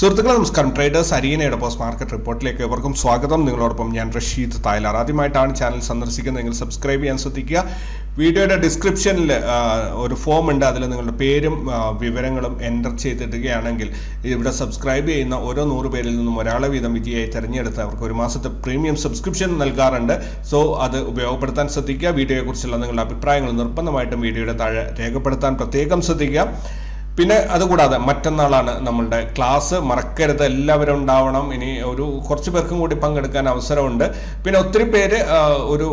സുഹൃത്തുക്കളെ നമസ്കാരം. Traders അരീനയുടെ post market റിപ്പോർട്ടിലേക്ക് എവർക്കും സ്വാഗതം. നിങ്ങളോടൊപ്പം ഞാൻ റഷീദ് തായ്ലാർ. ആദ്യമായിട്ടാണ് ചാനൽ സന്ദർശിക്കുന്നതെങ്കിൽ സബ്സ്ക്രൈബ് ചെയ്യാൻ ശ്രദ്ധിക്കുക. വീഡിയോയുടെ ഡിസ്ക്രിപ്ഷനിൽ ഒരു ഫോം ഉണ്ട്. അതിൽ നിങ്ങളുടെ പേരും വിവരങ്ങളും എന്റർ ചെയ്തിടുകയാണെങ്കിൽ ഇവിടെ സബ്സ്ക്രൈബ് ചെയ്യുന്ന ഓരോ നൂറ് പേരിൽ നിന്നും ഒരാളെ വീതം വിജയിയായി തിരഞ്ഞെടുത്ത് അവർക്ക് ഒരു മാസത്തെ പ്രീമിയം സബ്സ്ക്രിപ്ഷൻ നൽകാറുണ്ട്. സോ അത് ഉപയോഗപ്പെടുത്താൻ ശ്രദ്ധിക്കുക. വീഡിയോയെക്കുറിച്ചുള്ള നിങ്ങളുടെ അഭിപ്രായങ്ങൾ നിർബന്ധമായിട്ടും വീഡിയോയുടെ താഴെ രേഖപ്പെടുത്താൻ പ്രത്യേകം ശ്രദ്ധിക്കുക. പിന്നെ അതുകൂടാതെ മറ്റന്നാളാണ് നമ്മളുടെ ക്ലാസ്. മറക്കരുത് എല്ലാവരും ഉണ്ടാവണം. ഇനി ഒരു കുറച്ച് പേർക്കും കൂടി പങ്കെടുക്കാൻ അവസരമുണ്ട്. പിന്നെ ഒത്തിരി പേര് ഒരു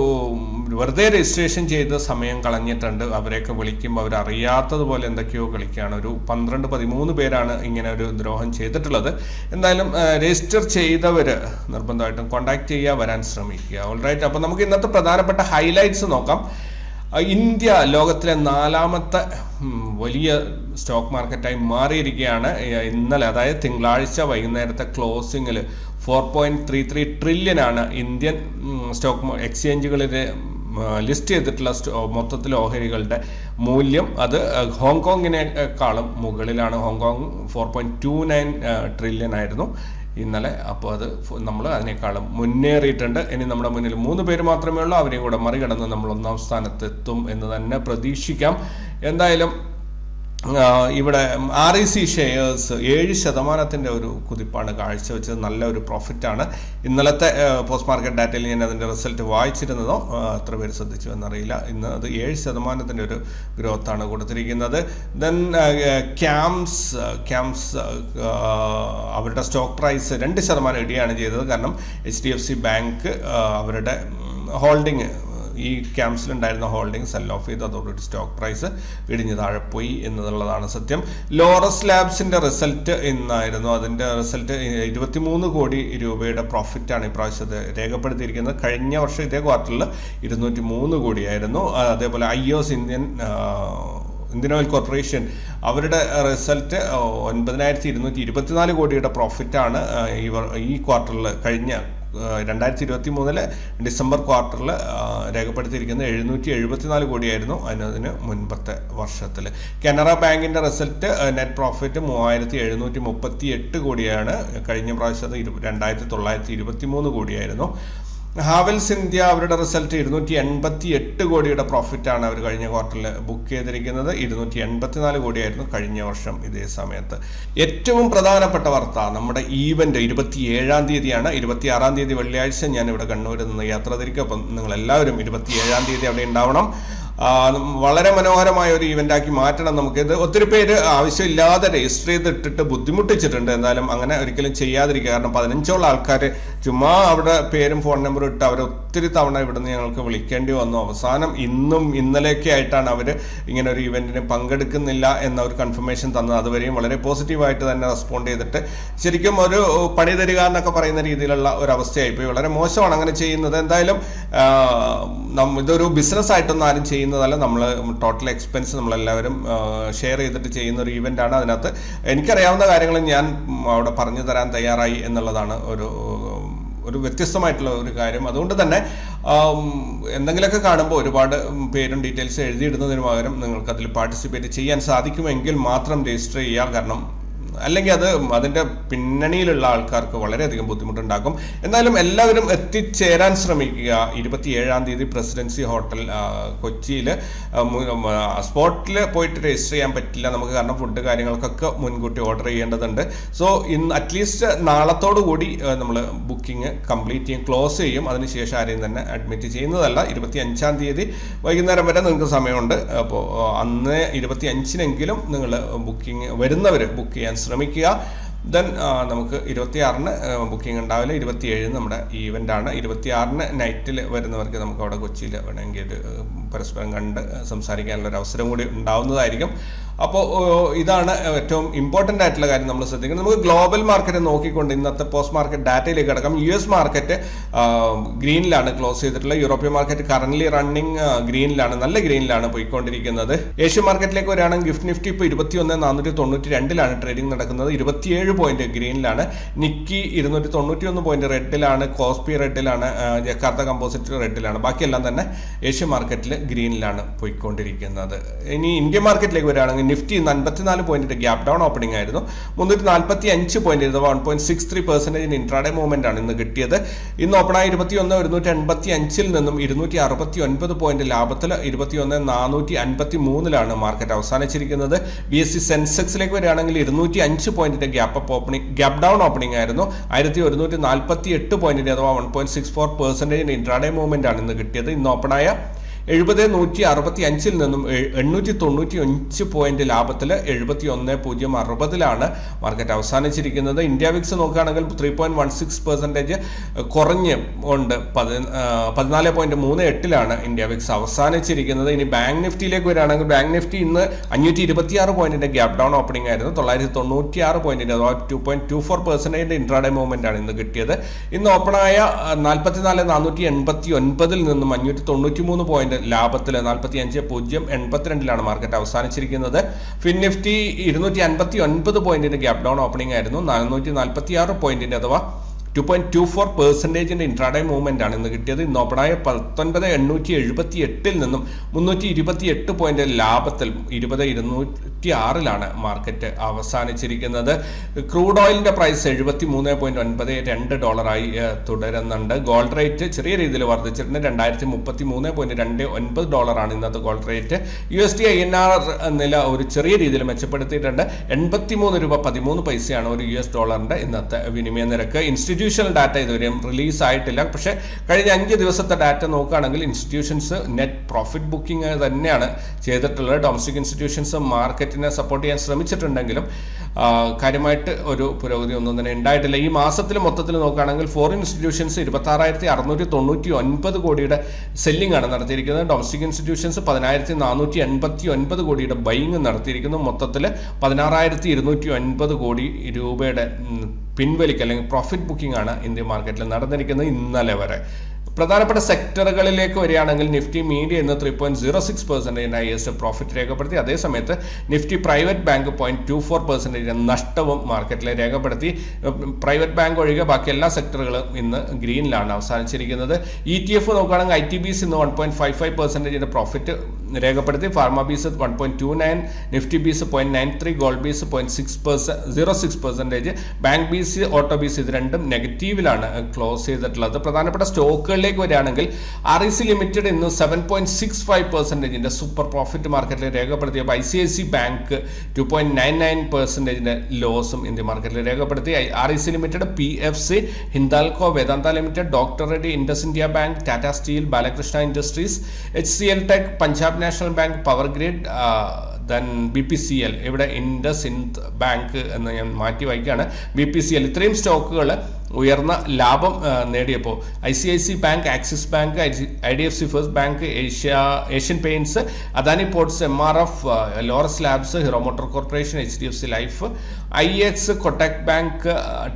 വെറുതെ രജിസ്ട്രേഷൻ ചെയ്ത് സമയം കളഞ്ഞിട്ടുണ്ട്. അവരെയൊക്കെ വിളിക്കുമ്പോൾ അവർ അറിയാത്തതുപോലെ എന്തൊക്കെയോ കളിക്കുകയാണ്. ഒരു പന്ത്രണ്ട് പതിമൂന്ന് പേരാണ് ഇങ്ങനെ ഒരു ദ്രോഹം ചെയ്തിട്ടുള്ളത്. എന്തായാലും രജിസ്റ്റർ ചെയ്തവർ നിർബന്ധമായിട്ടും കോൺടാക്ട് ചെയ്യുക വരാൻ ശ്രമിക്കുക. ഓൾറൈറ്റ് അപ്പോൾ നമുക്ക് ഇന്നത്തെ പ്രധാനപ്പെട്ട ഹൈലൈറ്റ്സ് നോക്കാം. ഇന്ത്യ ലോകത്തിലെ നാലാമത്തെ വലിയ സ്റ്റോക്ക് മാർക്കറ്റായി മാറിയിരിക്കുകയാണ്. ഇന്നലെ അതായത് തിങ്കളാഴ്ച വൈകുന്നേരത്തെ ക്ലോസിങ്ങിൽ four point three three trillion ആണ് ഇന്ത്യൻ സ്റ്റോക്ക് എക്സ്ചേഞ്ചുകളിൽ ലിസ്റ്റ് ചെയ്തിട്ടുള്ള മൊത്തത്തിൽ ഓഹരികളുടെ മൂല്യം അത് ഹോങ്കോങ്ങിനേക്കാളും മുകളിലാണ്. Hong Kong four point two nine trillion ആയിരുന്നു ഇന്നലെ അപ്പോൾ അത് നമ്മൾ അതിനേക്കാളും മുന്നേറിയിട്ടുണ്ട്. ഇനി നമ്മുടെ മുന്നിൽ മൂന്ന് പേര് മാത്രമേ ഉള്ളൂ. അവരെയും കൂടെ മറികടന്ന് നമ്മൾ ഒന്നാം സ്ഥാനത്തെത്തും എന്ന് തന്നെ പ്രതീക്ഷിക്കാം. എന്തായാലും ഇവിടെ ആർ ഇ സി ഷെയർസ് ഏഴ് ശതമാനത്തിന്റെ ഒരു കുതിപ്പാണ് കാഴ്ചവെച്ചത്. നല്ല ഒരു പ്രോഫിറ്റാണ് ഇന്നലത്തെ പോസ്റ്റ് മാർക്കറ്റ് ഡാറ്റയിൽ ഞാൻ അതിന്റെ റിസൾട്ട് വായിച്ചിരുന്നതോ എത്ര പേര് ശ്രദ്ധിച്ചു എന്നറിയില്ല. ഇന്ന് അത് ഏഴ് ശതമാനത്തിന്റെ ഒരു ഗ്രോത്താണ് കൊടുത്തിരിക്കുന്നത്. ദെൻ ക്യാംസ് ക്യാംസ് അവരുടെ സ്റ്റോക്ക് പ്രൈസ് രണ്ട് ശതമാനം ഇടിയാണ് ചെയ്തത്. കാരണം H D F C bank അവരുടെ ഹോൾഡിങ് ഈ ക്യാമ്പ്സിലുണ്ടായിരുന്ന ഹോൾഡിംഗ് സെൽ ഓഫ് ചെയ്ത്. അതോടുകൂടി സ്റ്റോക്ക് പ്രൈസ് ഇടിഞ്ഞു താഴെ പോയി എന്നുള്ളതാണ് സത്യം. ലോറസ് ലാബ്സിന്റെ റിസൾട്ട് ഇന്നായിരുന്നു. അതിന്റെ റിസൾട്ട് ഇരുപത്തിമൂന്ന് കോടി രൂപയുടെ പ്രോഫിറ്റ് ആണ് ഇപ്രാവശ്യത്തെ രേഖപ്പെടുത്തിയിരിക്കുന്നത്. കഴിഞ്ഞ വർഷം ഇതേ ക്വാർട്ടറിൽ ഇരുന്നൂറ്റി മൂന്ന് കോടിയായിരുന്നു അതേപോലെ ഐ ഒസ് ഇന്ത്യൻ ഇന്ത്യൻ ഓയിൽ കോർപ്പറേഷൻ അവരുടെ റിസൾട്ട് ഒൻപതിനായിരത്തി ഇരുന്നൂറ്റി ഇരുപത്തിനാല് കോടിയുടെ പ്രോഫിറ്റാണ് ഈ ക്വാർട്ടറിൽ കഴിഞ്ഞ രണ്ടായിരത്തി ഇരുപത്തി മൂന്നിൽ ഡിസംബർ ക്വാർട്ടറിൽ രേഖപ്പെടുത്തിയിരിക്കുന്നത് എഴുന്നൂറ്റി എഴുപത്തിനാല് കോടിയായിരുന്നു അതിനതിന് മുൻപത്തെ വർഷത്തിൽ കനറ ബാങ്കിന്റെ റിസൾട്ട് നെറ്റ് പ്രോഫിറ്റ് മൂവായിരത്തി എഴുന്നൂറ്റി മുപ്പത്തി എട്ട് കോടിയാണ്. കഴിഞ്ഞ പ്രാവശ്യം രണ്ടായിരത്തി തൊള്ളായിരത്തി ഇരുപത്തി മൂന്ന് കോടിയായിരുന്നു. ഹാവൽസ് ഇന്ത്യ അവരുടെ റിസൾട്ട് ഇരുന്നൂറ്റി എൺപത്തി എട്ട് കോടിയുടെ പ്രോഫിറ്റാണ് അവർ കഴിഞ്ഞ ക്വാർട്ടറിൽ ബുക്ക് ചെയ്തിരിക്കുന്നത്. ഇരുന്നൂറ്റി എൺപത്തിനാല് കോടിയായിരുന്നു കഴിഞ്ഞ വർഷം ഇതേ സമയത്ത്. ഏറ്റവും പ്രധാനപ്പെട്ട വാർത്ത നമ്മുടെ ഈവന്റ് ഇരുപത്തി ഏഴാം തീയതിയാണ്. ഇരുപത്തി ആറാം തീയതി വെള്ളിയാഴ്ച ഞാൻ ഇവിടെ കണ്ണൂരിൽ നിന്ന് യാത്ര തിരിക്കും. അപ്പം നിങ്ങൾ എല്ലാവരും ഇരുപത്തി ഏഴാം തീയതി അവിടെ ഉണ്ടാവണം. വളരെ മനോഹരമായ ഒരു ഇവന്റാക്കി മാറ്റണം നമുക്കിത് ഒത്തിരി പേര് ആവശ്യമില്ലാതെ രജിസ്റ്റർ ചെയ്തിട്ടിട്ട് ബുദ്ധിമുട്ടിച്ചിട്ടുണ്ട്. എന്നാലും അങ്ങനെ ഒരിക്കലും ചെയ്യാതിരിക്കുക. കാരണം പതിനഞ്ചോളം ആൾക്കാർ ചുമ്മാ അവിടെ പേരും ഫോൺ നമ്പറും ഇട്ട് അവർ ഒത്തിരി തവണ ഇവിടുന്ന് ഞങ്ങൾക്ക് വിളിക്കേണ്ടി വന്നു. അവസാനം ഇന്നും ഇന്നലെയൊക്കെ ആയിട്ടാണ് അവർ ഇങ്ങനെ ഒരു ഇവന്റിന് പങ്കെടുക്കുന്നില്ല എന്ന ഒരു കൺഫർമേഷൻ തന്നത്. അതുവരെയും വളരെ പോസിറ്റീവായിട്ട് തന്നെ റെസ്പോണ്ട് ചെയ്തിട്ട് ശരിക്കും ഒരു പണി തരിക എന്നൊക്കെ പറയുന്ന രീതിയിലുള്ള ഒരു അവസ്ഥയായി അവസ്ഥയായിപ്പോയി വളരെ മോശമാണ് അങ്ങനെ ചെയ്യുന്നത്. എന്തായാലും ഇതൊരു ബിസിനസ് ആയിട്ടൊന്നും ആരും ചെയ്യുന്നതല്ല. നമ്മൾ ടോട്ടൽ എക്സ്പെൻസ് നമ്മളെല്ലാവരും ഷെയർ ചെയ്തിട്ട് ചെയ്യുന്ന ഒരു ഇവന്റ് ആണ്. അതിനകത്ത് എനിക്കറിയാവുന്ന കാര്യങ്ങൾ ഞാൻ അവിടെ പറഞ്ഞു തരാൻ തയ്യാറായി എന്നുള്ളതാണ് ഒരു ഒരു വ്യത്യസ്തമായിട്ടുള്ള ഒരു കാര്യം. അതുകൊണ്ട് തന്നെ എന്തെങ്കിലുമൊക്കെ കാണുമ്പോൾ ഒരുപാട് പേരും ഡീറ്റെയിൽസ് എഴുതിയിടുന്നതിന് പകരം നിങ്ങൾക്ക് അതിൽ പാർട്ടിസിപ്പേറ്റ് ചെയ്യാൻ സാധിക്കുമെങ്കിൽ മാത്രം രജിസ്റ്റർ ചെയ്യുക കാരണം അല്ലെങ്കിൽ അത് അതിന്റെ പിന്നണിയിലുള്ള ആൾക്കാർക്ക് വളരെയധികം ബുദ്ധിമുട്ടുണ്ടാക്കും. എന്നാലും എല്ലാവരും എത്തിച്ചേരാൻ ശ്രമിക്കുക. ഇരുപത്തിയേഴാം തീയതി പ്രസിഡൻസി ഹോട്ടൽ കൊച്ചിയിൽ സ്പോട്ടിൽ പോയിട്ട് രജിസ്റ്റർ ചെയ്യാൻ പറ്റില്ല. നമുക്ക് കാരണം ഫുഡ് കാര്യങ്ങൾക്കൊക്കെ മുൻകൂട്ടി ഓർഡർ ചെയ്യേണ്ടതുണ്ട്. സോ ഇന്ന് അറ്റ്ലീസ്റ്റ് നാളത്തോടു കൂടി നമ്മൾ ബുക്കിംഗ് കംപ്ലീറ്റ് ചെയ്യും ക്ലോസ് ചെയ്യും. അതിനുശേഷം ആരെയും തന്നെ അഡ്മിറ്റ് ചെയ്യുന്നതല്ല. ഇരുപത്തി അഞ്ചാം തീയതി വൈകുന്നേരം വരെ നിങ്ങൾക്ക് സമയമുണ്ട്. അപ്പോൾ അന്ന് ഇരുപത്തി അഞ്ചിനെങ്കിലും നിങ്ങൾ ബുക്കിംഗ് വരുന്നവർ ബുക്ക് ചെയ്യാൻ ശ്രമിക്കുക. ദെൻ നമുക്ക് ഇരുപത്തിയാറിന് ബുക്കിംഗ് ഉണ്ടാവില്ല. ഇരുപത്തിയേഴിന് നമ്മുടെ ഈവന്റ് ആണ്. ഇരുപത്തിയാറിന് നൈറ്റിൽ വരുന്നവർക്ക് നമുക്ക് അവിടെ കൊച്ചിയിൽ വേണമെങ്കിൽ പരസ്പരം കണ്ട് സംസാരിക്കാനുള്ള ഒരു അവസരം കൂടി ഉണ്ടാവുന്നതായിരിക്കും. അപ്പോൾ ഇതാണ് ഏറ്റവും ഇമ്പോർട്ടന്റ് ആയിട്ടുള്ള കാര്യം നമ്മൾ ശ്രദ്ധിക്കുന്നത് നമുക്ക് ഗ്ലോബൽ മാർക്കറ്റ് നോക്കിക്കൊണ്ട് ഇന്നത്തെ പോസ്റ്റ് മാർക്കറ്റ് ഡാറ്റയിലേക്ക് കിടക്കാം. യു എസ് മാർക്കറ്റ് ഗ്രീനിലാണ് ക്ലോസ് ചെയ്തിട്ടുള്ളത് യൂറോപ്യൻ മാർക്കറ്റ് കറന്റ് റണ്ണിങ് ഗ്രീനിലാണ് നല്ല ഗ്രീനിലാണ് പോയിക്കൊണ്ടിരിക്കുന്നത്. ഏഷ്യൻ മാർക്കറ്റിലേക്ക് വരികയാണെങ്കിൽ ഗിഫ്റ്റ് നിഫ്റ്റി ഇപ്പോൾ ഇരുപത്തി ഒന്ന് നാനൂറ്റി തൊണ്ണൂറ്റി രണ്ടിലാണ് ട്രേഡിംഗ് നടക്കുന്നത്. ഇരുപത്തിയേഴ് പോയിന്റ് ഗ്രീനിലാണ്. നിക്കി ഇരുന്നൂറ്റി തൊണ്ണൂറ്റി ഒന്ന് പോയിന്റ് റെഡിലാണ് കോസ്പി റെഡിലാണ് ജക്കാർത്ത കമ്പോസിറ്റ് റെഡിലാണ് ബാക്കിയെല്ലാം തന്നെ ഏഷ്യൻ മാർക്കറ്റിൽ ഗ്രീനിലാണ് പോയിക്കൊണ്ടിരിക്കുന്നത്. ഇനി ഇന്ത്യൻ മാർക്കറ്റിലേക്ക് വരികയാണെങ്കിൽ നിഫ്റ്റി ഇന്ന് അൻപത്തിനാല് പോയിന്റിന്റെ ഗ്യാപ് ഡൗൺ ഓപ്പണിംഗ് ആയിരുന്നു. മുന്നൂറ്റി നാൽപ്പത്തി അഞ്ച് പോയിന്റ് ഇത് വൺ പോയിന്റ് സിക്സ് ത്രീ പെർസെന്റേജിന് ഇൻട്രാഡേ മൂവ്മെന്റ് ആണ് ഇന്ന് കിട്ടിയത്. ഇന്ന് ഓപ്പണായി ഇരുപത്തി ഒന്ന് ഒരുന്നൂറ്റി എൺപത്തി അഞ്ചിൽ നിന്നും ഇരുന്നൂറ്റി അറുപത്തി ഒൻപത് പോയിന്റ് ലാഭത്തിൽ ഇരുപത്തി ഒന്ന് നാനൂറ്റി അൻപത്തി മൂന്നിലാണ് മാർക്കറ്റ് അവസാനിച്ചിരിക്കുന്നത് ബി എസ് സി സെൻസെക്സിലേക്ക് വരികയാണെങ്കിൽ ഇരുന്നൂറ്റി അഞ്ച് പോയിന്റിന്റെ gap up opening gap down opening ആയിരുന്നു. ആയിരത്തി ഒരുന്നൂറ്റി നാൽപ്പത്തി എട്ട് പോയിന്റിന്റെ അഥവാ വൺ പോയിന്റ് സിക്സ് ഫോർ പെർസെന്റേജിന് ഇൻട്രാഡേ മൂവ്മെന്റ് ആണ് ഇന്ന് കിട്ടിയത്. ഇന്ന് ഓപ്പണായ എഴുപത് നൂറ്റി അറുപത്തി അഞ്ചിൽ നിന്നും എണ്ണൂറ്റി തൊണ്ണൂറ്റി അഞ്ച് പോയിന്റ് ലാഭത്തിൽ എഴുപത്തി ഒന്ന് പൂജ്യം അറുപതിലാണ് മാർക്കറ്റ് അവസാനിച്ചിരിക്കുന്നത്. ഇന്ത്യ വിക്സ് നോക്കുകയാണെങ്കിൽ three point one six percentage കുറഞ്ഞ് ഉണ്ട്. പതി പതിനാല് പോയിന്റ് മൂന്ന് എട്ടിലാണ് ഇന്ത്യ വിക്സ് അവസാനിച്ചിരിക്കുന്നത്. ഇനി ബാങ്ക് നിഫ്റ്റിയിലേക്ക് വരികയാണെങ്കിൽ ബാങ്ക് നിഫ്റ്റി ഇന്ന് അഞ്ഞൂറ്റി ഇരുപത്തി ആറ് പോയിന്റിന്റെ ഗ്യാപ് ഡൗൺ ഓപ്പണിംഗ് ആയിരുന്നു. തൊള്ളായിരത്തി തൊണ്ണൂറ്റി ആറ് പോയിന്റിന്റെ അഥവാ ടു പോയിന്റ് ടു ഫോർ പെർസെന്റേജിന്റെ ഇൻട്രാഡേ മൂവ്മെന്റ് ആണ് ഇന്ന് കിട്ടിയത്. ഇന്ന് ഓപ്പണായ നാൽപ്പത്തിനാല് നാനൂറ്റി എൺപത്തി ഒൻപതിൽ നിന്നും അഞ്ഞൂറ്റി തൊണ്ണൂറ്റി മൂന്ന് പോയിന്റ് ലാഭത്തിൽ നാൽപ്പത്തി അഞ്ച് പൂജ്യം എൺപത്തിരണ്ടിലാണ് മാർക്കറ്റ് അവസാനിച്ചിരിക്കുന്നത്. ഫിൻ നിഫ്റ്റി ഇരുന്നൂറ്റി അൻപത്തി ഒൻപത് പോയിന്റിന്റെ ഗ്യാപ് ഡൗൺ ഓപ്പണിംഗ് ആയിരുന്നു. നാനൂറ്റി നാൽപ്പത്തി ആറ് പോയിന്റിന്റെ അഥവാ ടു പോയിന്റ് ടു ഫോർ പെർസെന്റേജിന്റെ ഇൻട്രാഡേ മൂവ്മെന്റ് ആണ് ഇന്ന് കിട്ടിയത്. ഇന്ന് ഓപ്പണായ പത്തൊൻപത് എണ്ണൂറ്റി എഴുപത്തി എട്ടിൽ നിന്നും മുന്നൂറ്റി ഇരുപത്തി എട്ട് പോയിന്റ് ലാഭത്തിൽ ഇരുപത് ഇരുന്നൂറ്റി ആറിലാണ് മാർക്കറ്റ് അവസാനിച്ചിരിക്കുന്നത്. ക്രൂഡ് ഓയിലിന്റെ പ്രൈസ് എഴുപത്തി മൂന്ന് പോയിന്റ് ഒൻപത് രണ്ട് ഡോളറായി തുടരുന്നുണ്ട്. ഗോൾഡ് റേറ്റ് ചെറിയ രീതിയിൽ വർദ്ധിച്ചിട്ടുണ്ട്. രണ്ടായിരത്തി മുപ്പത്തി മൂന്ന് പോയിന്റ് രണ്ട് ഒൻപത് ഡോളറാണ് ഇന്നത്തെ gold rate U S D I N R നില ഒരു ചെറിയ രീതിയിൽ മെച്ചപ്പെടുത്തിയിട്ടുണ്ട്. എൺപത്തി മൂന്ന് രൂപ പതിമൂന്ന് പൈസയാണ് ഒരു യു എസ് ഡോളറിന്റെ ഇന്നത്തെ വിനിമയ നിരക്ക്. ഇൻസ്റ്റിറ്റ്യൂഷണൽ ഡാറ്റ ഇതുവരെയും റിലീസ് ആയിട്ടില്ല. പക്ഷേ കഴിഞ്ഞ അഞ്ച് ദിവസത്തെ ഡാറ്റ നോക്കുകയാണെങ്കിൽ ഇൻസ്റ്റിറ്റ്യൂഷൻസ് നെറ്റ് പ്രോഫിറ്റ് ബുക്കിംഗ് തന്നെയാണ് ചെയ്തിട്ടുള്ളത്. ഡൊമസ്റ്റിക് ഇൻസ്റ്റിറ്റ്യൂഷൻസ് മാർക്കറ്റിനെ സപ്പോർട്ട് ചെയ്യാൻ ശ്രമിച്ചിട്ടുണ്ടെങ്കിലും കാര്യമായിട്ട് ഒരു പുരോഗതി ഒന്നും തന്നെ ഉണ്ടായിട്ടില്ല. ഈ മാസത്തിൽ മൊത്തത്തിൽ നോക്കുകയാണെങ്കിൽ ഫോറിൻ ഇൻസ്റ്റിറ്റ്യൂഷൻസ് ഇരുപത്താറായിരത്തി അറുന്നൂറ്റി തൊണ്ണൂറ്റി ഒൻപത് കോടിയുടെ സെല്ലിംഗ് ആണ് നടത്തിയിരിക്കുന്നത്. ഡൊമസ്റ്റിക് ഇൻസ്റ്റിറ്റ്യൂഷൻസ് പതിനായിരത്തി നാനൂറ്റി എൺപത്തി ഒൻപത് കോടിയുടെ ബൈങ് നടത്തിയിരിക്കുന്നു. മൊത്തത്തിൽ പതിനാറായിരത്തി ഇരുന്നൂറ്റി ഒൻപത് കോടി രൂപയുടെ ഉം, പിൻവലിക്ക് അല്ലെങ്കിൽ പ്രോഫിറ്റ് ബുക്കിംഗ് ആണ് ഇന്ത്യൻ മാർക്കറ്റിൽ നടന്നിരിക്കുന്നത് ഇന്നലെ വരെ. പ്രധാനപ്പെട്ട സെക്ടറുകളിലേക്ക് വരികയാണെങ്കിൽ നിഫ്റ്റി മീഡിയ ഇന്ന് three point zero six percentage highest profit രേഖപ്പെടുത്തി. അതേസമയത്ത് Nifty private bank point two four percentage നഷ്ടവും മാർക്കറ്റിൽ രേഖപ്പെടുത്തി. പ്രൈവറ്റ് ബാങ്ക് ഒഴികെ ബാക്കി എല്ലാ സെക്ടറുകളും ഇന്ന് ഗ്രീനിലാണ് അവസാനിച്ചിരിക്കുന്നത്. ഇ ടി എഫ് നോക്കുകയാണെങ്കിൽ ഐ ടി ബിസ് ഇന്ന് വൺ പോയിന്റ് ഫൈവ് ഫൈവ് പെർസെന്റേജിന്റെ പ്രോഫിറ്റ് രേഖപ്പെടുത്തി. Pharma BeES one point two nine Nifty BeES point nine three gold BeES point six percent zero six percentage bank BeES auto BeES ഇത് രണ്ടും നെഗറ്റീവിലാണ് close ചെയ്തിട്ടുള്ളത്. പ്രധാനപ്പെട്ട സ്റ്റോക്കുകളിലേക്ക് വരികയാണെങ്കിൽ ആർ സി ലിമിറ്റഡ് ഇന്ന് സെവൻ പോയിന്റ് സിക്സ് ഫൈവ് പെർസെന്റേജിന്റെ super profit മാർക്കറ്റിൽ രേഖപ്പെടുത്തിയപ്പോൾ I C I C bank two point nine nine പെർസെന്റേജിന്റെ ലോസും ഇന്ത്യൻ മാർക്കറ്റിൽ രേഖപ്പെടുത്തി. R C limited P F C Hindalco Vedanta limited doctor Reddy Indus India bank Tata steel Balakrishna industries H C L tech Punjab national bank power grid then B P C L ഇവിടെ IndusInd bank എന്ന് ഞാൻ മാറ്റി വായിക്കുകയാണ്. B P C L ഇത്രയും സ്റ്റോക്കുകൾ ഉയർന്ന ലാഭം നേടിയപ്പോൾ I C I C bank Axis bank I D F C first bank Asia Asian paints Adani ports M R F Laurus labs Hero motor corporation H D F C life I X Kotak bank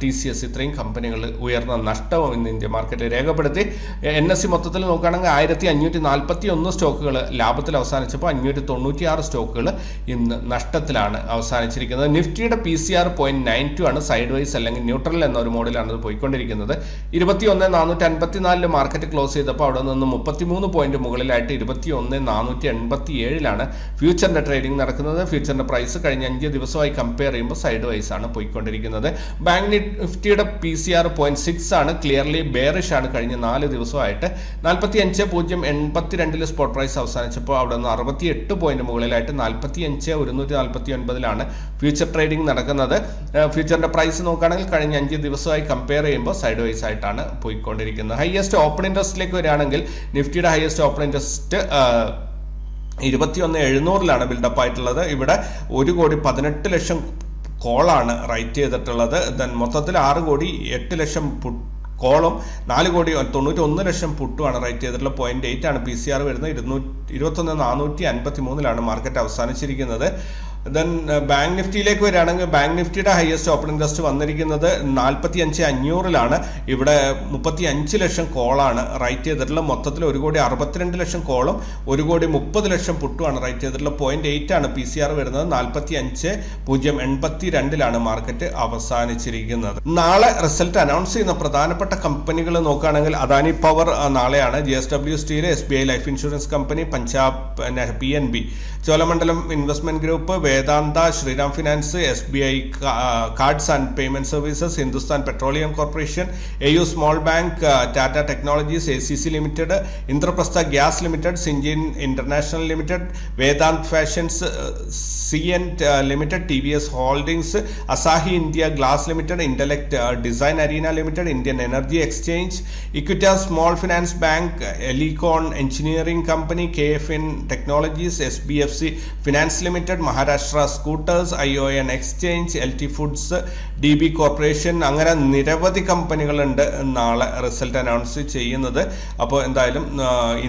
T C S ഇത്രയും കമ്പനികൾ ഉയർന്ന നഷ്ടവും ഇന്ന് India മാർക്കറ്റിൽ രേഖപ്പെടുത്തി. N S C മൊത്തത്തിൽ നോക്കുകയാണെങ്കിൽ ആയിരത്തി അഞ്ഞൂറ്റി നാൽപ്പത്തി ഒന്ന് സ്റ്റോക്കുകൾ ലാഭത്തിൽ അവസാനിച്ചപ്പോൾ അഞ്ഞൂറ്റി തൊണ്ണൂറ്റി ആറ് സ്റ്റോക്കുകൾ ഇന്ന് നഷ്ടത്തിലാണ് അവസാനിച്ചിരിക്കുന്നത്. നിഫ്റ്റിയുടെ P C R point nine two ആണ് സൈഡ് വൈസ് അല്ലെങ്കിൽ ന്യൂട്രൽ എന്ന ഒരു മോഡലാണ് അത് പോയിക്കൊണ്ടിരിക്കുന്നത്. ഇരുപത്തി ഒന്ന് നാനൂറ്റി അൻപത്തിനാലിൽ മാർക്കറ്റ് ക്ലോസ് ചെയ്തപ്പോൾ അവിടെ നിന്ന് മുപ്പത്തിമൂന്ന് പോയിന്റ് മുകളിലായിട്ട് ഇരുപത്തി ഒന്ന് നാനൂറ്റി എൺപത്തി ഏഴിലാണ് ഫ്യൂച്ചറിന്റെ ട്രേഡിംഗ് നടക്കുന്നത് ഫ്യൂച്ചറിന്റെ പ്രൈസ് കഴിഞ്ഞ അഞ്ച് ദിവസമായി കമ്പയർ ചെയ്യുമ്പോൾ സൈഡ് വൈസ് ആണ് പോയിക്കൊണ്ടിരിക്കുന്നത്. ബാങ്ക് നിഫ്റ്റിയുടെ P C R point six ആണ് ക്ലിയർലി ബെയറിഷ് ആണ്. കഴിഞ്ഞ നാല് ദിവസമായിട്ട് നാൽപ്പത്തി അഞ്ച് പൂജ്യം എൺപത്തിരണ്ടിൽ സ്പോട്ട് പ്രൈസ് അവസാനിച്ചപ്പോൾ അവിടെ നിന്ന് അറുപത്തി എട്ട് പോയിന്റ് മുകളിലായിട്ട് നാൽപ്പത്തി അഞ്ച് ഒരുന്നൂറ്റി നാൽപ്പത്തി ഒൻപതിലാണ് ഫ്യൂച്ചർ ട്രേഡിംഗ് നടക്കുന്നത് ഫ്യൂച്ചറിന്റെ പ്രൈസ് നോക്കുകയാണെങ്കിൽ കഴിഞ്ഞ അഞ്ച് ദിവസമായി കമ്പയർ ചെയ്യുമ്പോൾ സൈഡ് വൈസ് ആയിട്ടാണ് പോയിക്കൊണ്ടിരിക്കുന്നത്. ഹയസ്റ്റ് ഓപ്പൺ ഇൻട്രസ്റ്റിലേക്ക് വരികയാണെങ്കിൽ നിഫ്റ്റിയുടെ ഹയസ്റ്റ് ഓപ്പൺ ഇൻട്രസ്റ്റ് ഇരുപത്തിയൊന്ന് എഴുന്നൂറിലാണ് ബിൽഡപ്പ് ആയിട്ടുള്ളത്. ഇവിടെ ഒരു കോടി പതിനെട്ട് ലക്ഷം കോളാണ് റൈറ്റ് ചെയ്തിട്ടുള്ളത്. ദെൻ മൊത്തത്തിൽ ആറ് കോടി എട്ട് ലക്ഷം കോളും നാല് കോടി തൊണ്ണൂറ്റി ഒന്ന് ലക്ഷം പുട്ടുമാണ് റൈറ്റ് ചെയ്തിട്ടുള്ള പോയിന്റ് എയ്റ്റ് ആണ് പി സി ആർ വരുന്നത്. ഇരുന്നൂറ്റി ഇരുപത്തൊന്ന് നാനൂറ്റി അൻപത്തി മൂന്നിലാണ് മാർക്കറ്റ് അവസാനിച്ചിരിക്കുന്നത്. ദെൻ ബാങ്ക് നിഫ്റ്റിയിലേക്ക് വരികയാണെങ്കിൽ ബാങ്ക് നിഫ്റ്റിയുടെ ഹയസ്റ്റ് ഓപ്പണിംഗ് ഇൻട്രസ്റ്റ് വന്നിരിക്കുന്നത് നാൽപ്പത്തി അഞ്ച് അഞ്ഞൂറിലാണ്. ഇവിടെ മുപ്പത്തി അഞ്ച് ലക്ഷം കോളാണ് റൈറ്റ് ചെയ്തിട്ടുള്ള മൊത്തത്തിൽ ഒരു കോടി അറുപത്തിരണ്ട് ലക്ഷം കോളും ഒരു കോടി മുപ്പത് ലക്ഷം പുട്ടുമാണ് റൈറ്റ് ചെയ്തിട്ടുള്ള പോയിന്റ് എയ്റ്റ് ആണ് പി സി ആർ വരുന്നത്. നാൽപ്പത്തി അഞ്ച് പൂജ്യം എൺപത്തി രണ്ടിലാണ് മാർക്കറ്റ് അവസാനിച്ചിരിക്കുന്നത്. നാളെ റിസൾട്ട് അനൗൺസ് ചെയ്യുന്ന പ്രധാനപ്പെട്ട കമ്പനികൾ നോക്കുകയാണെങ്കിൽ അദാനി പവർ നാളെയാണ്. J S W steel S B I life insurance company Punjab P N B Cholamandalam investment group Vedanta Shriram finance S B I cards and payment services Hindustan petroleum corporation A U small bank Tata technologies A C C limited Indraprastha gas limited Syngene international limited Vedant fashions C N limited T V S holdings Asahi India glass limited intellect design arena limited Indian energy exchange Equitas small finance bank Elecon engineering company K F N technologies S B F C finance limited Maharashtra scooters I O N exchange L T foods D B corporation അങ്ങനെ നിരവധി കമ്പനികളുണ്ട് നാളെ result announce ചെയ്യുന്നത്. അപ്പോൾ എന്തായാലും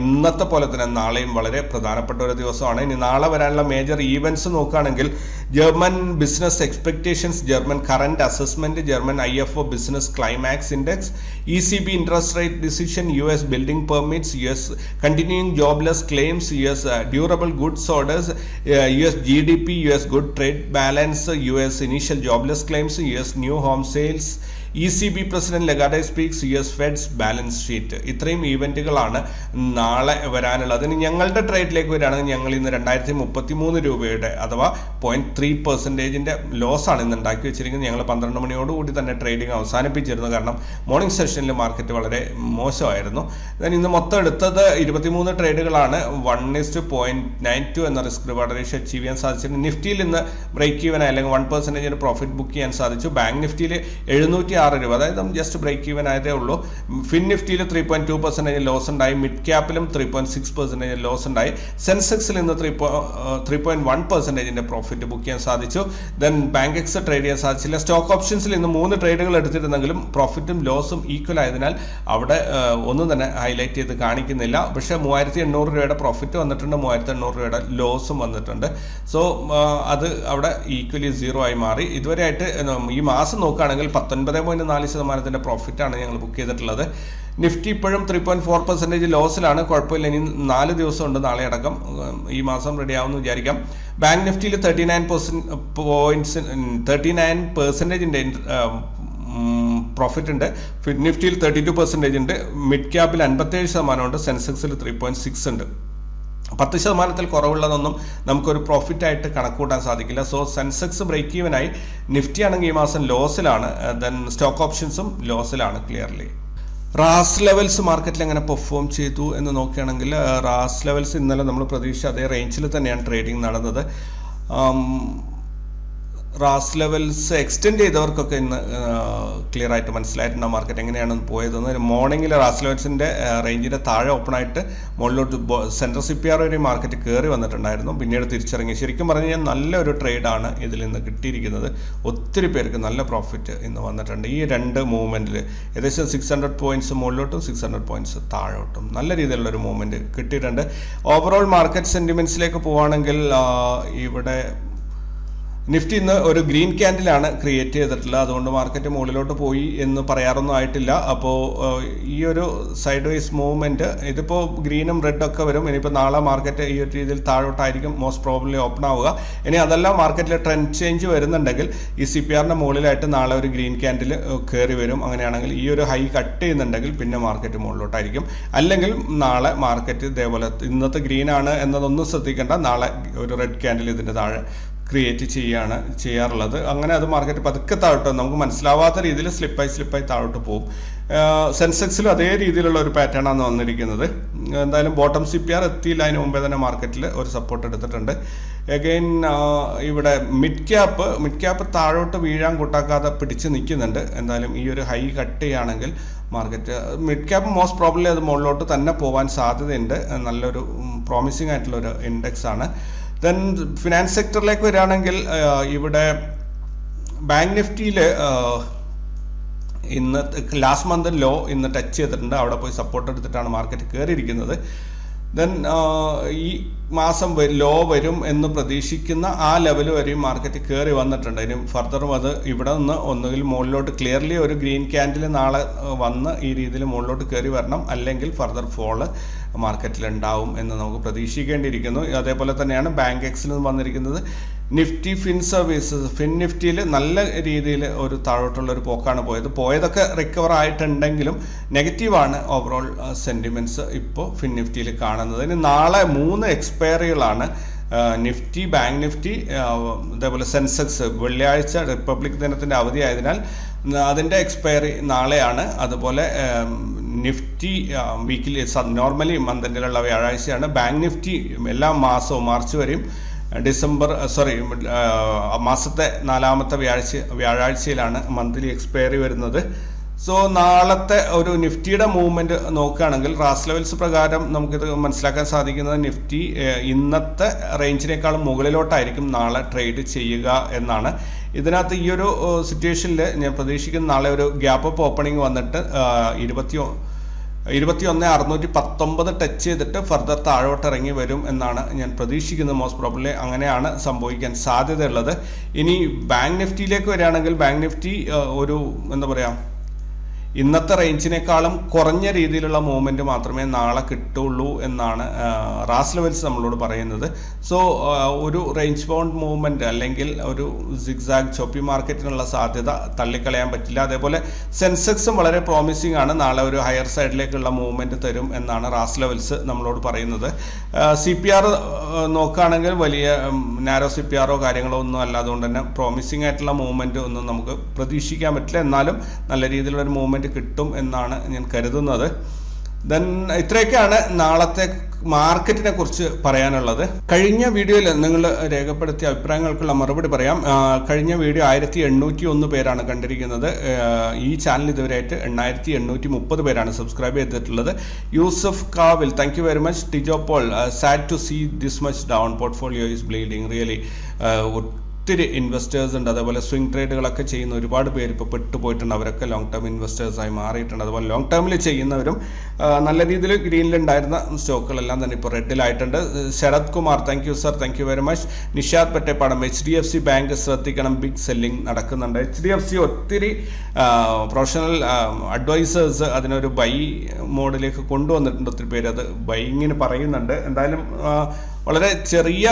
ഇന്നത്തെ പോലെ തന്നെ നാളെയും വളരെ പ്രധാനപ്പെട്ട ഒരു ദിവസമാണ്. ഇനി നാളെ വരാനുള്ള മേജർ ഈവൻസ് നോക്കുകയാണെങ്കിൽ German business expectations German current assessment German I F O business climax index E C B interest rate decision U S building permits U S continuing jobless claims U S durable goods orders U S G D P U S good trade balance U S initial jobless claims U S new home sales E C B president Lagarde speaks U S Fed's balance sheet ഇത്രയും ഈവെന്റുകളാണ് നാളെ വരാനുള്ളത്. ഇനി ഞങ്ങളുടെ ട്രേഡിലേക്ക് വരികയാണെങ്കിൽ ഞങ്ങൾ ഇന്ന് രണ്ടായിരത്തി മുപ്പത്തി മൂന്ന് രൂപയുടെ അഥവാ പോയിന്റ് ത്രീ പെർസെന്റേജിന്റെ ലോസാണ് ഇന്ന് ഉണ്ടാക്കി വെച്ചിരിക്കുന്നത്. ഞങ്ങൾ പന്ത്രണ്ട് മണിയോടുകൂടി തന്നെ ട്രേഡിംഗ് അവസാനിപ്പിച്ചിരുന്നു. കാരണം മോർണിംഗ് സെഷനിൽ മാർക്കറ്റ് വളരെ മോശമായിരുന്നു. ഞാൻ ഇന്ന് മൊത്തം എടുത്തത് ഇരുപത്തിമൂന്ന് ട്രേഡുകളാണ് one is to point nine two എന്ന റിസ്ക് റിവാർഡ് റേഷ്യോ അച്ചീവ് ചെയ്യാൻ സാധിച്ചിട്ടുണ്ട് നിഫ്റ്റിയിൽ ഇന്ന് ബ്രേക്ക് ഈവൻ അല്ലെങ്കിൽ വൺ പെർസെന്റേജിന് പ്രോഫിറ്റ് ബുക്ക് ചെയ്യാൻ സാധിച്ചു. ബാങ്ക് നിഫ്റ്റിയിൽ എഴുന്നൂറ്റി ആറ് രൂപ. അതായത് ജസ്റ്റ് ബ്രേക്ക് ഈവൻ ആയതേ ഉള്ളൂ. Fin നിഫ്റ്റിയിൽ three point two percentage loss ഉണ്ടായി. Mid ക്യാപ്പിലും three point six percentage loss ഉണ്ടായി. സെൻസെക്സിൽ ഇന്ന് ത്രീ പോയിന്റ് വൺ പെർസെന്റേജിന്റെ പ്രോഫിറ്റ് ബുക്ക് ചെയ്യാൻ സാധിച്ചു. ദെൻ ബാങ്ക് എക്സ് ട്രേഡ് ചെയ്യാൻ സാധിച്ചില്ല. സ്റ്റോക്ക് ഓപ്ഷൻസിൽ ഇന്ന് മൂന്ന് ട്രേഡുകൾ എടുത്തിരുന്നെങ്കിലും പ്രോഫിറ്റും ലോസും ഈക്വൽ ആയതിനാൽ അവിടെ ഒന്നും തന്നെ ഹൈലൈറ്റ് ചെയ്ത് കാണിക്കുന്നില്ല. പക്ഷേ മൂവായിരത്തി എണ്ണൂറ് രൂപയുടെ പ്രോഫിറ്റ് വന്നിട്ടുണ്ട്. മൂവായിരത്തി എണ്ണൂറ് രൂപയുടെ ലോസും വന്നിട്ടുണ്ട്. സോ അത് അവിടെ ഈക്വലി സീറോ ആയി മാറി. ഇതുവരെ ആയിട്ട് ഈ മാസം നോക്കുകയാണെങ്കിൽ പത്തൊൻപത് പോയിന്റ് നാല് ശതമാനത്തിന്റെ പ്രോഫിറ്റാണ് ഞങ്ങൾ ബുക്ക് ചെയ്തിട്ടുള്ളത്. നിഫ്റ്റി ഇപ്പോഴും ത്രീ പോയിന്റ് ഫോർ പെർസെന്റേജ് ലോസിലാണ് കുഴപ്പമില്ല. ഇനി നാല് ദിവസം ഉണ്ട് നാളെ അടക്കം. ഈ മാസം റെഡി ആവുമെന്ന് വിചാരിക്കാം. Bank നിഫ്റ്റിയിൽ thirty nine percent points thirty nine പെർസെന്റേജിന്റെ profit ഉണ്ട്. നിഫ്റ്റിയിൽ തേർട്ടി ടു പെർസെന്റേജ് ഉണ്ട് മിഡ് ക്യാപ്പിൽ അൻപത്തേഴ് ശതമാനമുണ്ട് സെൻസെക്സിൽ ത്രീ പോയിന്റ് സിക്സ് ഉണ്ട്. പത്ത് ശതമാനത്തിൽ കുറവുള്ളതൊന്നും നമുക്കൊരു പ്രോഫിറ്റ് ആയിട്ട് കണക്കൂട്ടാൻ സാധിക്കില്ല. സോ സെൻസെക്സ് ബ്രേക്ക് ഈവനായി നിഫ്റ്റി ആണെങ്കിൽ ഈ മാസം ലോസിലാണ് ദെൻ സ്റ്റോക്ക് ഓപ്ഷൻസും ലോസിലാണ് ക്ലിയർലി റാസ് ലെവൽസ് മാർക്കറ്റിൽ എങ്ങനെ പെർഫോം ചെയ്തു എന്ന് നോക്കുകയാണെങ്കിൽ റാസ് ലെവൽസ് ഇന്നലെ നമ്മൾ പ്രതീക്ഷിച്ച അതേ റേഞ്ചിൽ തന്നെയാണ് ട്രേഡിംഗ് നടന്നത്. റാസ് ലെവൽസ് എക്സ്റ്റെൻഡ് ചെയ്തവർക്കൊക്കെ ഇന്ന് ക്ലിയർ ആയിട്ട് മനസ്സിലായിട്ടുണ്ട് മാർക്കറ്റ് എങ്ങനെയാണ് പോയതെന്ന്. മോർണിംഗിൽ റാസ് ലെവൽസിന്റെ റേഞ്ചിന്റെ താഴെ ഓപ്പൺ ആയിട്ട് മുകളിലോട്ട് സെൻട്രൽ സി പി ആർ വരെ മാർക്കറ്റ് കയറി വന്നിട്ടുണ്ടായിരുന്നു. പിന്നീട് തിരിച്ചിറങ്ങി. ശരിക്കും പറഞ്ഞു കഴിഞ്ഞാൽ നല്ലൊരു ട്രേഡാണ് ഇതിൽ നിന്ന് കിട്ടിയിരിക്കുന്നത്. ഒത്തിരി പേർക്ക് നല്ല പ്രോഫിറ്റ് ഇന്ന് വന്നിട്ടുണ്ട്. ഈ രണ്ട് മൂവ്മെന്റിൽ ഏകദേശം സിക്സ് ഹൺഡ്രഡ് പോയിന്റ്സ് മുകളിലോട്ടും സിക്സ് ഹൺഡ്രഡ് പോയിന്റ്സ് താഴോട്ടും. നല്ല രീതിയിലുള്ള ഒരു മൂവ്മെന്റ് കിട്ടിയിട്ടുണ്ട്. ഓവറോൾ മാർക്കറ്റ് സെന്റിമെന്റ്സിലേക്ക് പോവുകയാണെങ്കിൽ ഇവിടെ നിഫ്റ്റി ഇന്ന് ഒരു ഗ്രീൻ ക്യാൻഡിലാണ് ക്രിയേറ്റ് ചെയ്തിട്ടുള്ളത്. അതുകൊണ്ട് മാർക്കറ്റ് മുകളിലോട്ട് പോയി എന്ന് പറയാറൊന്നും ആയിട്ടില്ല. അപ്പോൾ ഈ ഒരു സൈഡ് വൈസ് മൂവ്മെന്റ് ഇതിപ്പോൾ ഗ്രീനും റെഡും ഒക്കെ വരും. ഇനിയിപ്പോൾ നാളെ മാർക്കറ്റ് ഈ ഒരു രീതിയിൽ താഴോട്ടായിരിക്കും. മോസ്റ്റ് പ്രോബ്ലി ഓപ്പൺ ആവുക. ഇനി അതെല്ലാം മാർക്കറ്റിൽ ട്രെൻഡ് ചേഞ്ച് വരുന്നുണ്ടെങ്കിൽ ഈ സി പി ആറിന്റെ മുകളിലായിട്ട് നാളെ ഒരു ഗ്രീൻ ക്യാൻഡിൽ കയറി വരും. അങ്ങനെയാണെങ്കിൽ ഈ ഒരു ഹൈ കട്ട് ചെയ്യുന്നുണ്ടെങ്കിൽ പിന്നെ മാർക്കറ്റ് മുകളിലോട്ടായിരിക്കും. അല്ലെങ്കിൽ നാളെ മാർക്കറ്റ് ഇതേപോലെ ഇന്നത്തെ ഗ്രീനാണ് എന്നതൊന്നും ശ്രദ്ധിക്കേണ്ട. നാളെ ഒരു റെഡ് ക്യാൻഡിൽ ഇതിന്റെ താഴെ ക്രിയേറ്റ് ചെയ്യാണ് ചെയ്യാറുള്ളത്. അങ്ങനെ അത് മാർക്കറ്റ് പതുക്കെ താഴോട്ട് നമുക്ക് മനസ്സിലാവാത്ത രീതിയിൽ സ്ലിപ്പായി സ്ലിപ്പായി താഴോട്ട് പോകും. സെൻസെക്സിലും അതേ രീതിയിലുള്ള ഒരു പാറ്റേൺ ആണ് വന്നിരിക്കുന്നത്. എന്തായാലും ബോട്ടം സി പി ആർ എത്തിയില്ല. അതിന് മുമ്പേ തന്നെ മാർക്കറ്റിൽ ഒരു സപ്പോർട്ട് എടുത്തിട്ടുണ്ട്. എഗെയിൻ ഇവിടെ മിഡ് ക്യാപ്പ് മിഡ് ക്യാപ്പ് താഴോട്ട് വീഴാൻ കൂട്ടാക്കാതെ പിടിച്ച് നിൽക്കുന്നുണ്ട്. എന്തായാലും ഈ ഒരു ഹൈ കട്ട് ചെയ്യുകയാണെങ്കിൽ market mid cap most probably അത് മുകളിലോട്ട് തന്നെ പോകാൻ സാധ്യതയുണ്ട്. നല്ലൊരു പ്രോമിസിംഗ് ആയിട്ടുള്ള ഒരു ഇൻഡെക്സ് ആണ്. ദെൻ ഫിനാൻസ് സെക്ടറിലേക്ക് വരികയാണെങ്കിൽ ഇവിടെ ബാങ്ക് നിഫ്റ്റിയിൽ ഇന്ന് ലാസ്റ്റ് മന്ത് ലോ ഇന്ന് ടച്ച് ചെയ്തിട്ടുണ്ട്. അവിടെ പോയി സപ്പോർട്ട് എടുത്തിട്ടാണ് മാർക്കറ്റ് കയറിയിരിക്കുന്നത്. ദെൻ ഈ മാസം ലോ വരും എന്ന് പ്രതീക്ഷിക്കുന്ന ആ ലെവൽ വരെയും മാർക്കറ്റ് കയറി വന്നിട്ടുണ്ട്. ഇനി ഫർദറും അത് ഇവിടെ നിന്ന് ഒന്നുകിൽ മുകളിലോട്ട് ക്ലിയർലി ഒരു ഗ്രീൻ ക്യാൻഡിൽ നാളെ വന്ന് ഈ രീതിയിൽ മുകളിലോട്ട് കയറി വരണം. അല്ലെങ്കിൽ ഫർദർ ഫോൾ മാർക്കറ്റിൽ ഉണ്ടാവും എന്ന് നമുക്ക് പ്രതീക്ഷിക്കേണ്ടിയിരിക്കുന്നു. അതേപോലെ തന്നെയാണ് ബാങ്ക് എക്സിൽ നിന്ന് വന്നിരിക്കുന്നത്. നിഫ്റ്റി ഫിൻ സർവീസസ് ഫിൻ നിഫ്റ്റിയിൽ നല്ല രീതിയിൽ ഒരു താഴോട്ടുള്ള ഒരു പോക്കാണ് പോയത്. പോയതൊക്കെ റിക്കവർ ആയിട്ടുണ്ടെങ്കിലും നെഗറ്റീവാണ് ഓവറോൾ സെന്റിമെന്റ്സ് ഇപ്പോൾ ഫിൻ നിഫ്റ്റിയിൽ കാണുന്നത്. ഇനി നാളെ മൂന്ന് എക്സ്പയറികളാണ് നിഫ്റ്റി ബാങ്ക് നിഫ്റ്റി അതേപോലെ സെൻസെക്സ് വെള്ളിയാഴ്ച റിപ്പബ്ലിക് ദിനത്തിന്റെ അവധി ആയതിനാൽ അതിന്റെ എക്സ്പയറി നാളെയാണ്. അതുപോലെ നിഫ്റ്റി വീക്കിലി നോർമലി മന്തിലുള്ള വ്യാഴാഴ്ചയാണ്. ബാങ്ക് നിഫ്റ്റി എല്ലാ മാസവും മാർച്ച് വരെയും ഡിസംബർ സോറി മാസത്തെ നാലാമത്തെ വ്യാഴ്ച വ്യാഴാഴ്ചയിലാണ് മന്ത്ലി എക്സ്പയറി വരുന്നത്. സോ നാളത്തെ ഒരു നിഫ്റ്റിയുടെ മൂവ്മെന്റ് നോക്കുകയാണെങ്കിൽ റാസ് ലെവൽസ് പ്രകാരം നമുക്കിത് മനസ്സിലാക്കാൻ സാധിക്കുന്നത് നിഫ്റ്റി ഇന്നത്തെ റേഞ്ചിനേക്കാളും മുകളിലോട്ടായിരിക്കും നാളെ ട്രേഡ് ചെയ്യുക എന്നാണ്. ഇതിനകത്ത് ഈ ഒരു സിറ്റുവേഷനിൽ ഞാൻ പ്രതീക്ഷിക്കുന്ന നാളെ ഒരു ഗ്യാപ്പ് അപ്പ് ഓപ്പണിംഗ് വന്നിട്ട് ഇരുപത്തി ഇരുപത്തിയൊന്ന് അറുന്നൂറ്റി പത്തൊമ്പത് ടച്ച് ചെയ്തിട്ട് ഫർദർ താഴോട്ട് ഇറങ്ങി വരും എന്നാണ് ഞാൻ പ്രതീക്ഷിക്കുന്നത്. മോസ്റ്റ് പ്രോബ്ലി അങ്ങനെയാണ് സംഭവിക്കാൻ സാധ്യതയുള്ളത്. ഇനി ബാങ്ക് നിഫ്റ്റിയിലേക്ക് വരികയാണെങ്കിൽ ബാങ്ക് നിഫ്റ്റി ഒരു എന്താ പറയുക ഇന്നത്തെ റേഞ്ചിനേക്കാളും കുറഞ്ഞ രീതിയിലുള്ള മൂവ്മെന്റ് മാത്രമേ നാളെ കിട്ടുള്ളൂ എന്നാണ് റാസ് ലെവൽസ് നമ്മളോട് പറയുന്നത്. സോ ഒരു റേഞ്ച് ബൗണ്ട് മൂവ്മെന്റ് അല്ലെങ്കിൽ ഒരു സിഗ്സാഗ് ചോപ്പി മാർക്കറ്റിനുള്ള സാധ്യത തള്ളിക്കളയാൻ പറ്റില്ല. അതേപോലെ സെൻസെക്സും വളരെ പ്രോമിസിംഗ് ആണ്. നാളെ ഒരു ഹയർ സൈഡിലേക്കുള്ള മൂവ്മെന്റ് തരും എന്നാണ് റാസ് ലെവൽസ് നമ്മളോട് പറയുന്നത്. സി പി ആർ നോക്കുകയാണെങ്കിൽ വലിയ നാരോ സി പി ആറോ കാര്യങ്ങളോ ഒന്നും അല്ല അതുകൊണ്ട് തന്നെ പ്രോമിസിംഗ് ആയിട്ടുള്ള മൂവ്മെന്റ് ഒന്നും നമുക്ക് പ്രതീക്ഷിക്കാൻ പറ്റില്ല. എന്നാലും നല്ല രീതിയിലുള്ള ഒരു മൂവ്മെന്റ് കിട്ടും എന്നാണ് ഞാൻ കരുതുന്നത്. ദെൻ ഇത്രയൊക്കെയാണ് നാളത്തെ മാർക്കറ്റിനെ കുറിച്ച് പറയാനുള്ളത്. കഴിഞ്ഞ വീഡിയോയിൽ നിങ്ങൾ രേഖപ്പെടുത്തിയ അഭിപ്രായങ്ങൾക്കുള്ള മറുപടി പറയാം. കഴിഞ്ഞ വീഡിയോ ആയിരത്തി എണ്ണൂറ്റി ഒന്ന് പേരാണ് കണ്ടിരിക്കുന്നത്. ഈ ചാനൽ ഇതുവരെയായിട്ട് എണ്ണായിരത്തി എണ്ണൂറ്റി മുപ്പത് പേരാണ് സബ്സ്ക്രൈബ് ചെയ്തിട്ടുള്ളത്. Yusuf Kavil thank you very much Tijo Paul sad to see this much down portfolio is bleeding really ഒത്തിരി ഇൻവെസ്റ്റേഴ്സ് ഉണ്ട്. അതേപോലെ സ്വിംഗ് ട്രേഡുകളൊക്കെ ചെയ്യുന്ന ഒരുപാട് പേര് ഇപ്പോൾ പെട്ടുപോയിട്ടുണ്ട്. അവരൊക്കെ ലോങ് ടേം ഇൻവെസ്റ്റേഴ്സായി മാറിയിട്ടുണ്ട്. അതുപോലെ ലോങ് ടേമിൽ ചെയ്യുന്നവരും നല്ല രീതിയിൽ ഗ്രീനിലുണ്ടായിരുന്ന സ്റ്റോക്കുകളെല്ലാം തന്നെ ഇപ്പോൾ റെഡിലായിട്ടുണ്ട് Sarath Kumar thank you sir thank you very much Nishad Pettepadam H D F C bank ശ്രദ്ധിക്കണം. ബിഗ് സെല്ലിംഗ് നടക്കുന്നുണ്ട്. എച്ച് ഡി എഫ് സി ഒത്തിരി പ്രൊഫഷണൽ അഡ്വൈസേഴ്സ് അതിനൊരു ബൈ മോഡിലേക്ക് കൊണ്ടുവന്നിട്ടുണ്ട് ഒത്തിരി പേര്. അത് ബൈങ്ങിന് പറയുന്നുണ്ട്. എന്തായാലും വളരെ ചെറിയ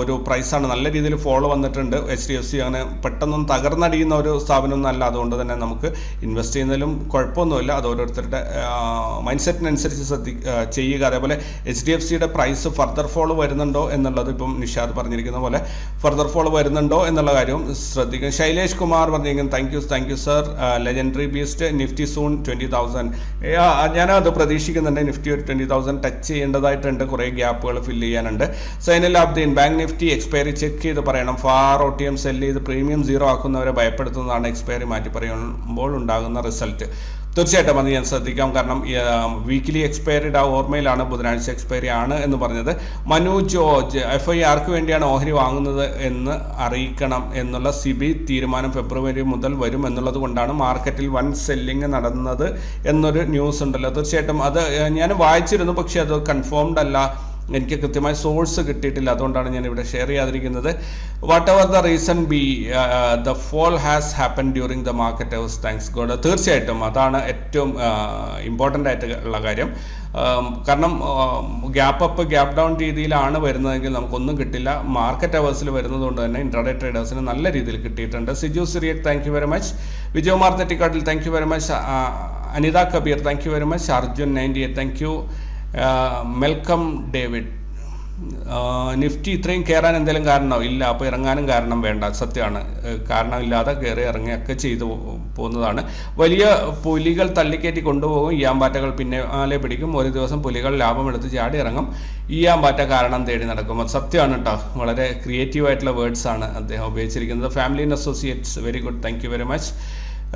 ഒരു പ്രൈസാണ് നല്ല രീതിയിൽ ഫോളോ വന്നിട്ടുണ്ട്. എച്ച് ഡി എഫ് സി അങ്ങനെ പെട്ടെന്നും തകർന്നടിയുന്ന ഒരു സ്ഥാപനമൊന്നും അല്ല. അതുകൊണ്ട് തന്നെ നമുക്ക് ഇൻവെസ്റ്റ് ചെയ്യുന്നതിലും കുഴപ്പമൊന്നുമില്ല. അത് ഓരോരുത്തരുടെ മൈൻഡ് സെറ്റിനനുസരിച്ച് ശ്രദ്ധി ചെയ്യുക. അതേപോലെ എച്ച് ഡി എഫ് സിയുടെ പ്രൈസ് ഫർദർ ഫോളോ വരുന്നുണ്ടോ എന്നുള്ളത് ഇപ്പം നിഷാദ് പറഞ്ഞിരിക്കുന്ന പോലെ ഫർദർ ഫോളോ വരുന്നുണ്ടോ എന്നുള്ള കാര്യവും ശ്രദ്ധിക്കുക. ശൈലേഷ് കുമാർ പറഞ്ഞിരിക്കുന്നു thank you thank you sir legendary beast Nifty soon twenty thousand അത് പ്രതീക്ഷിക്കുന്നുണ്ട്. നിഫ്റ്റി ഒരു ട്വന്റി തൗസൻഡ് ടച്ച് ചെയ്യേണ്ടതായിട്ടുണ്ട്. കുറേ ഗ്യാപ്പുകൾ ഫില്ല് ചെയ്യാനുണ്ട്. Zainal Abideen bank Nifty expiry check ചെയ്ത് പറയണം. Far O T M sell ചെയ്ത് പ്രീമിയം സീറോ ആക്കുന്നവരെ ഭയപ്പെടുത്തുന്നതാണ് എക്സ്പയറി മാറ്റി പറയുമ്പോൾ ഉണ്ടാകുന്ന റിസൾട്ട്. തീർച്ചയായിട്ടും അത് ഞാൻ ശ്രദ്ധിക്കാം. കാരണം വീക്കിലി എക്സ്പയറിഡ് ആ ഓർമ്മയിലാണ് ബുധനാഴ്ച എക്സ്പയറി ആണ് എന്ന് പറഞ്ഞത്. മനു ജോർജ് എഫ് ഐ ആർക്ക് വേണ്ടിയാണ് ഓഹരി വാങ്ങുന്നത് എന്ന് അറിയിക്കണം എന്നുള്ള സിബി തീരുമാനം ഫെബ്രുവരി മുതൽ വരും എന്നുള്ളത് കൊണ്ടാണ് മാർക്കറ്റിൽ വൻ സെല്ലിംഗ് നടന്നത് എന്നൊരു ന്യൂസ് ഉണ്ടല്ലോ. തീർച്ചയായിട്ടും അത് ഞാൻ വായിച്ചിരുന്നു പക്ഷേ അത് കൺഫേംഡ് അല്ല. എനിക്ക് കൃത്യമായ സോഴ്സ് കിട്ടിയിട്ടില്ല. അതുകൊണ്ടാണ് ഞാൻ ഇവിടെ share ചെയ്യാതിരിക്കുന്നത് whatever the reason be the fall has happen during the market hours thanks God തീർച്ചയായിട്ടും അതാണ് ഏറ്റവും ഇമ്പോർട്ടന്റ് ആയിട്ട് ഉള്ള കാര്യം. കാരണം ഗ്യാപ്പ് അപ്പ് ഗ്യാപ്പ് ഡൗൺ രീതിയിലാണ് വരുന്നതെങ്കിൽ നമുക്കൊന്നും കിട്ടില്ല. മാർക്കറ്റ് അവേഴ്സിൽ വരുന്നത് കൊണ്ട് തന്നെ ഇൻട്രാഡേ ട്രേഡേഴ്സിന് നല്ല രീതിയിൽ കിട്ടിയിട്ടുണ്ട്. Siju Cyriac thank you very much Vijayakumar Thettikkattil thank you very much Anitha Kabeer thank you very much Arjun ninety eight thank you Malcolm David. Nifty ഇത്രയും കയറാൻ എന്തെങ്കിലും കാരണമോ ഇല്ല അപ്പോൾ ഇറങ്ങാനും കാരണം വേണ്ട. സത്യമാണ്. കാരണമില്ലാതെ കയറി ഇറങ്ങിയൊക്കെ ചെയ്തു പോകുന്നതാണ്. വലിയ പുലികൾ തള്ളിക്കയറ്റി കൊണ്ടുപോകും. ഈയാമ്പാറ്റകൾ പിന്നാലെ പിടിക്കും. ഒരു ദിവസം പുലികൾ ലാഭമെടുത്ത് ചാടി ഇറങ്ങും. ഈയാമ്പാറ്റ കാരണം തേടി നടക്കും. അത് സത്യമാണ് കേട്ടോ. വളരെ ക്രിയേറ്റീവ് ആയിട്ടുള്ള വേർഡ്സ് ആണ് അദ്ദേഹം ഉപയോഗിച്ചിരിക്കുന്നത്. Family and associates very good thank very much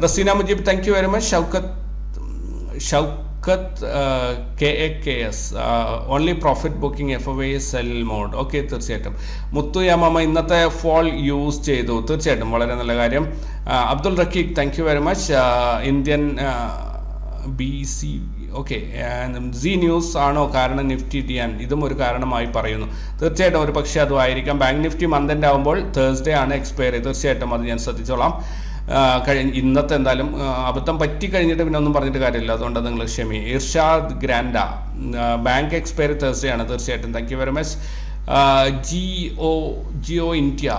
Razeena Mujeeb thank very much Shoukath Shoukath K A K S only profit booking F A sell mode okay തീർച്ചയായിട്ടും. മുത്തു യമാമ ഇന്നത്തെ ഫോൾ യൂസ് ചെയ്തു. തീർച്ചയായിട്ടും വളരെ നല്ല കാര്യം. Abdul Raqeeb thank you very much Indian B C okay C news ആണോ കാരണം Nifty ടിയാൻ ഇതും ഒരു കാരണമായി പറയുന്നു. തീർച്ചയായിട്ടും ഒരു പക്ഷേ അതുമായിരിക്കാം ബാങ്ക് നിഫ്റ്റി മന്ത് ആവുമ്പോൾ തേഴ്സ്ഡേ ആണ് എക്സ്പയറി തീർച്ചയായിട്ടും അത് ഞാൻ ശ്രദ്ധിച്ചോളാം. കഴിഞ്ഞ ഇന്നത്തെ എന്തായാലും അബദ്ധം പറ്റി കഴിഞ്ഞിട്ട് പിന്നെ ഒന്നും പറഞ്ഞിട്ട് കാര്യമില്ല. അതുകൊണ്ട് നിങ്ങൾ ക്ഷമി. ഇർഷാദ് ഗ്രാൻഡ ബാങ്ക് എക്സ്പയറി തേഴ്സ്ഡേ ആണ് തീർച്ചയായിട്ടും. Thank you very much G ജിഒ Jio India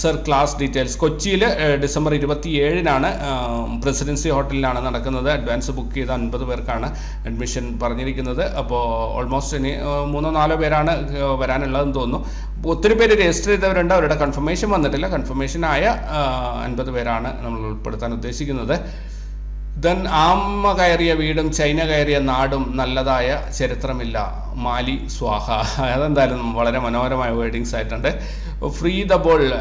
sir class details കൊച്ചിയിൽ ഡിസംബർ ഇരുപത്തി ഏഴിനാണ് പ്രസിഡൻസി ഹോട്ടലിലാണ് നടക്കുന്നത്. അഡ്വാൻസ് ബുക്ക് ചെയ്ത അൻപത് പേർക്കാണ് അഡ്മിഷൻ പറഞ്ഞിരിക്കുന്നത്. അപ്പോൾ ഓൾമോസ്റ്റ് ഇനി മൂന്നോ നാലോ പേരാണ് വരാനുള്ളതെന്ന് തോന്നുന്നു. ഒത്തിരി പേര് രജിസ്റ്റർ ചെയ്തവരുണ്ട് അവരുടെ കൺഫർമേഷൻ വന്നിട്ടില്ല. കൺഫർമേഷൻ ആയ അൻപത് പേരാണ് നമ്മൾ ഉൾപ്പെടുത്താൻ ഉദ്ദേശിക്കുന്നത്. ദെൻ ആമ്മ കയറിയ വീടും ചൈന കയറിയ നാടും നല്ലതായ ചരിത്രമില്ല. മാലി സ്വാഹ. അതെന്തായാലും വളരെ മനോഹരമായ വേർഡിങ്സ് ആയിട്ടുണ്ട്. ഫ്രീ ദ ബോൾ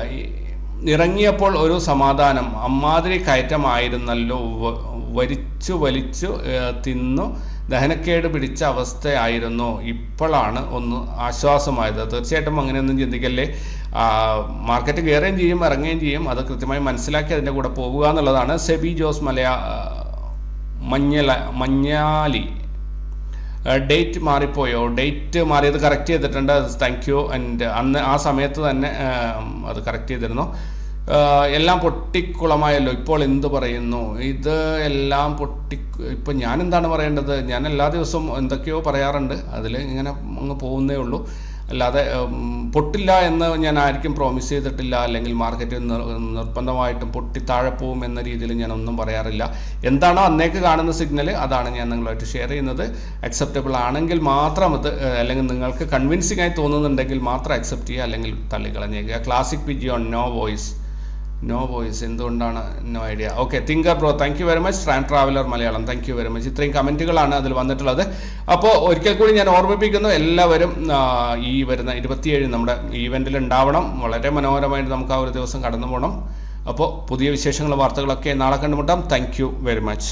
ഇറങ്ങിയപ്പോൾ ഒരു സമാധാനം. അമ്മാതിരി കയറ്റമായിരുന്നല്ലോ. വരിച്ചു വലിച്ചു തിന്നു. ദഹനക്കേട് പിടിച്ച അവസ്ഥയായിരുന്നു. ഇപ്പോഴാണ് ഒന്ന് ആശ്വാസമായത്. തീർച്ചയായിട്ടും അങ്ങനെയൊന്നും ചിന്തിക്കല്ലേ? മാർക്കറ്റ് കയറുകയും ചെയ്യും ഇറങ്ങുകയും ചെയ്യും. അത് കൃത്യമായി മനസ്സിലാക്കി അതിന്റെ കൂടെ പോകുക എന്നുള്ളതാണ് സെബി ജോസ് മലയാ മഞ്ഞല. മഞ്ഞാലി ഡേറ്റ് മാറിപ്പോയോ? ഡേറ്റ് മാറിയത് കറക്റ്റ് ചെയ്തിട്ടുണ്ട്. താങ്ക് യു ആൻഡ് അന്ന് ആ സമയത്ത് തന്നെ അത് കറക്റ്റ് ചെയ്തിരുന്നു. എല്ലാം പൊട്ടിക്കുളമായല്ലോ. ഇപ്പോൾ എന്ത് പറയുന്നു? ഇത് എല്ലാം പൊട്ടി ഇപ്പം ഞാൻ എന്താണ് പറയേണ്ടത്? ഞാൻ എല്ലാ ദിവസവും എന്തൊക്കെയോ പറയാറുണ്ട്. അതിൽ ഇങ്ങനെ അങ്ങ് പോകുന്നേ ഉള്ളൂ. അല്ലാതെ പൊട്ടില്ല എന്ന് ഞാൻ ആർക്കും പ്രോമിസ് ചെയ്തിട്ടില്ല. അല്ലെങ്കിൽ മാർക്കറ്റ് നിർബന്ധമായിട്ടും പൊട്ടി താഴെ പോവും എന്ന രീതിയിൽ ഞാൻ ഒന്നും പറയാറില്ല. എന്താണോ അന്നേക്ക് കാണുന്ന സിഗ്നൽ അതാണ് ഞാൻ നിങ്ങളുമായിട്ട് ഷെയർ ചെയ്യുന്നത്. അക്സെപ്റ്റബിൾ ആണെങ്കിൽ മാത്രം അത് അല്ലെങ്കിൽ നിങ്ങൾക്ക് കൺവിൻസിംഗ് ആയി തോന്നുന്നുണ്ടെങ്കിൽ മാത്രം അക്സെപ്റ്റ് ചെയ്യുക. അല്ലെങ്കിൽ തള്ളിക്കളഞ്ഞേക്കുക. Classic P G on no voice no എന്തുകൊണ്ടാണ് no idea okay thinker bro thank you very much Tral traveller Malayalam. Thank you very much ഇത്രയും കമന്റുകളാണ് അതിൽ വന്നിട്ടുള്ളത്. അപ്പോൾ ഒരിക്കൽ കൂടി ഞാൻ ഓർമ്മിപ്പിക്കുന്നു എല്ലാവരും ഈ വരുന്ന ഇരുപത്തിയേഴ് നമ്മുടെ ഈവെന്റിൽ ഉണ്ടാവണം. വളരെ മനോഹരമായിട്ട് നമുക്ക് ആ ഒരു ദിവസം കടന്നു പോകണം അപ്പോൾ പുതിയ വിശേഷങ്ങൾ വാർത്തകളൊക്കെ നാളെ കണ്ടുമുട്ടാം. Thank very much